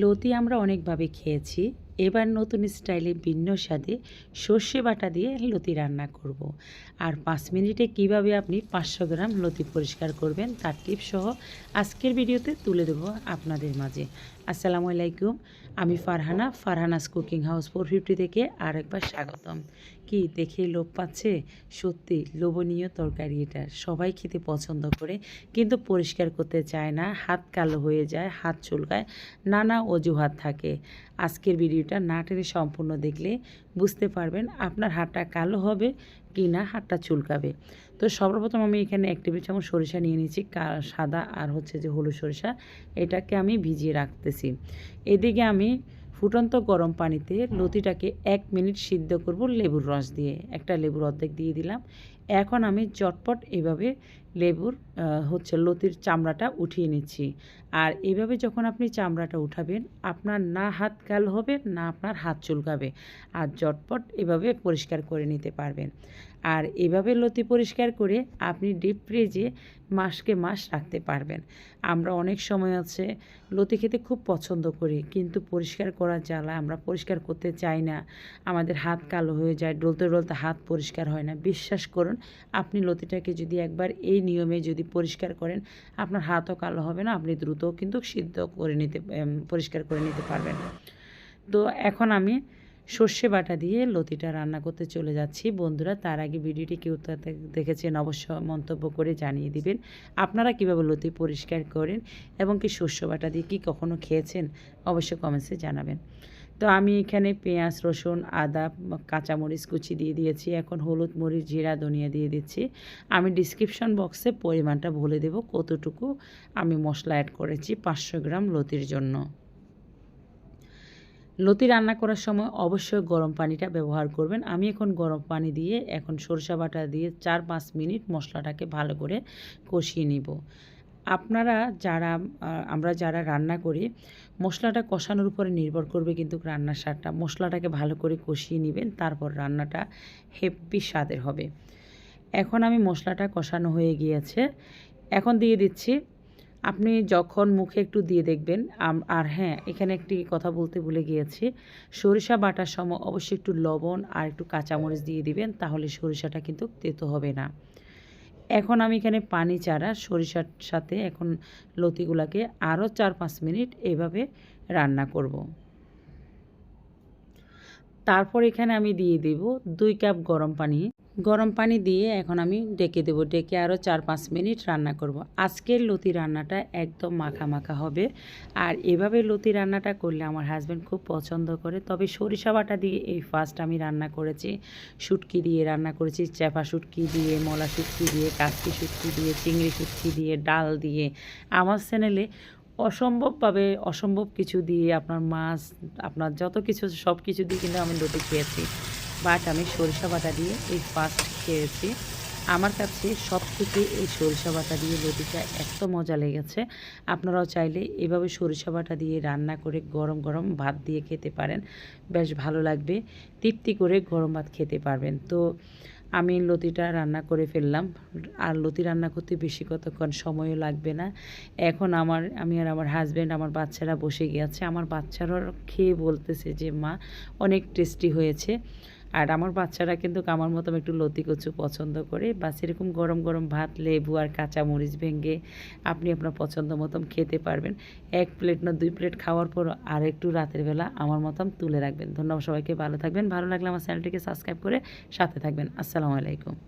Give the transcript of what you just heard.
লতি আমরা অনেকভাবে খেয়েছি এবার নতুন স্টাইলে ভিন্ন স্বাদে সর্ষে বাটা দিয়ে লতি রান্না করব। আর পাঁচ মিনিটে কীভাবে আপনি পাঁচশো গ্রাম লতি পরিষ্কার করবেন তার টিপসহ আজকের ভিডিওতে তুলে দেবো আপনাদের মাঝে আসসালামু আলাইকুম। আমি Farhana, Farhana's cooking house four fifty থেকে আরেকবার স্বাগতম। কি, দেখে লোভ পাচ্ছে? সত্যি, লোভনীয় তরকারি এটা। সবাই খেতে পছন্দ করে, কিন্তু পরিষ্কার করতে চায় না। হাত কালো হয়ে যায়, হাত চুলকায়, নানা অজুহাত থাকে। আজকের ভিডিওটা না সম্পূর্ণ দেখলে বুঝতে পারবেন আপনার হাতটা কালো হবে কি না হাতটা চুলকাবে। তো সর্বপ্রথম আমি এখানে এক টেবিল চামচ সরিষা নিয়ে নিয়েছি সাদা আর হচ্ছে যে হলুদ সরিষা। এটাকে আমি ভিজিয়ে রাখতেছি। এদিকে আমি ফুটন্ত গরম পানিতে লতিটাকে এক মিনিট সিদ্ধ করব লেবুর রস দিয়ে। একটা লেবুর অর্ধেক দিয়ে দিলাম। এখন আমি চটপট এভাবে লেবুর হচ্ছে লতির চামড়াটা উঠিয়ে নিচ্ছি। আর এভাবে যখন আপনি চামড়াটা উঠাবেন, আপনার না হাত কাল হবে, না আপনার হাত চুলকাবে। আর চটপট এভাবে পরিষ্কার করে নিতে পারবেন। আর এভাবে লতি পরিষ্কার করে আপনি ডিপ ফ্রিজে মাসকে মাস রাখতে পারবেন। আমরা অনেক সময় আছে, লতি খেতে খুব পছন্দ করি, কিন্তু পরিষ্কার করার জ্বালা আমরা পরিষ্কার করতে চাই না। আমাদের হাত কালো হয়ে যায়, ডলতে ডলতে হাত পরিষ্কার হয় না। বিশ্বাস করুন আপনি লতিটাকে যদি একবার এই নিয়মে যদি পরিষ্কার করেন, আপনার হাতও কালো হবে না, আপনি দ্রুত কিন্তু সিদ্ধ করে নিতে পরিষ্কার করে নিতে পারবেন। তো এখন আমি সর্ষে বাটা দিয়ে লতিটা রান্না করতে চলে যাচ্ছি। বন্ধুরা, তার আগে ভিডিওটি কেউ দেখেছেন অবশ্য মন্তব্য করে জানিয়ে দিবেন, আপনারা কীভাবে লতি পরিষ্কার করেন এবং কি সর্ষে বাটা দিয়ে কি কখনো খেয়েছেন? অবশ্য কমেন্টসে জানাবেন। তো আমি এখানে পেঁয়াজ, রসুন, আদা, কাঁচামরিচ কুচি দিয়ে দিয়েছি। এখন হলুদ মরিচ, জিরা, ধনিয়া দিয়ে দিচ্ছি। আমি ডিসক্রিপশন বক্সে পরিমাণটা বলে দেব কতটুকু আমি মশলা অ্যাড করেছি পাঁচশো গ্রাম লতির জন্য। লতি রান্না করার সময় অবশ্যই গরম পানিটা ব্যবহার করবেন। আমি এখন গরম পানি দিয়ে এখন সরষা বাটা দিয়ে চার পাঁচ মিনিট মশলাটাকে ভালো করে কষিয়ে নিব। আপনারা যারা আমরা যারা রান্না করি, মশলাটা কষানোর উপরে নির্ভর করবে কিন্তু রান্নার স্বাদটা। মশলাটাকে ভালো করে কষিয়ে নেবেন, তারপর রান্নাটা হেভি স্বাদের হবে। এখন আমি মশলাটা কষানো হয়ে গিয়েছে। এখন দিয়ে দিচ্ছি। আপনি যখন মুখে একটু দিয়ে দেখবেন আর হ্যাঁ এখানে একটি কথা বলতে ভুলে গিয়েছি। সরিষা বাটার সময় অবশ্যই একটু লবণ আর একটু কাঁচামরিচ দিয়ে দিবেন, তাহলে সরিষাটা কিন্তু তেতো হবে না। এখন আমি এখানে পানি চারা সরিষার সাথে এখন লতিগুলাকে আরও চার পাঁচ মিনিট এভাবে রান্না করব। তারপর এখানে আমি দিয়ে দেব দুই কাপ গরম পানি। গরম পানি দিয়ে এখন আমি ডেকে দেবো। ডেকে আরও চার পাঁচ মিনিট রান্না করব। আজকের লতি রান্নাটা একদম মাখা মাখা হবে। আর এভাবে লতি রান্নাটা করলে আমার হাজব্যান্ড খুব পছন্দ করে। তবে সরিষা বাটা দিয়ে এই ফার্স্ট আমি রান্না করেছি। শুটকি দিয়ে রান্না করেছি। চেপা শুটকি দিয়ে, মলা শুটকি দিয়ে, কাস্কি শুটকি দিয়ে, চিংড়ি শুটকি দিয়ে, ডাল দিয়ে। আমার চ্যানেলে অসম্ভবভাবে অসম্ভব কিছু দিয়ে আপনার মাছ, আপনার যত কিছু সব কিছু দিয়ে কিন্তু আমি লতি খেয়েছি। বাট আমি সরিষা বাটা দিয়ে এই ফার্স্ট খেয়েছি। আমার কাছে সব থেকে এই সরিষা বাটা দিয়ে রুটিটা এত মজা লেগেছে। আপনারাও চাইলে এভাবে সরিষা বাটা দিয়ে রান্না করে গরম গরম ভাত দিয়ে খেতে পারেন। বেশ ভালো লাগবে, তৃপ্তি করে গরম ভাত খেতে পারবেন। তো আমি লতিটা রান্না করে ফেললাম। আর লতি রান্না করতে বেশি কতক্ষণ সময়ও লাগবে না। এখন আমার, আমি আর আমার হাজব্যান্ড আমার বাচ্চারা বসে গিয়েছে। আমার বাচ্চারা খেয়ে বলতেছে যে, মা, অনেক টেস্টি হয়েছে। আর আমার বাচ্চারা কিন্তু আমার মতো একটু লতি কচু পছন্দ করে বা সেরকম গরম গরম ভাত, লেবু আর কাঁচা মরিচ ভেঙে আপনি আপনার পছন্দ মতন খেতে পারবেন। এক প্লেট না দুই প্লেট খাওয়ার পর আর একটু রাতের বেলা আমার মতন তুলে রাখবেন। ধন্যবাদ সবাইকে, ভালো থাকবেন। ভালো লাগলে আমার চ্যানেলটিকে সাবস্ক্রাইব করে সাথে থাকবেন। আসসালামু আলাইকুম।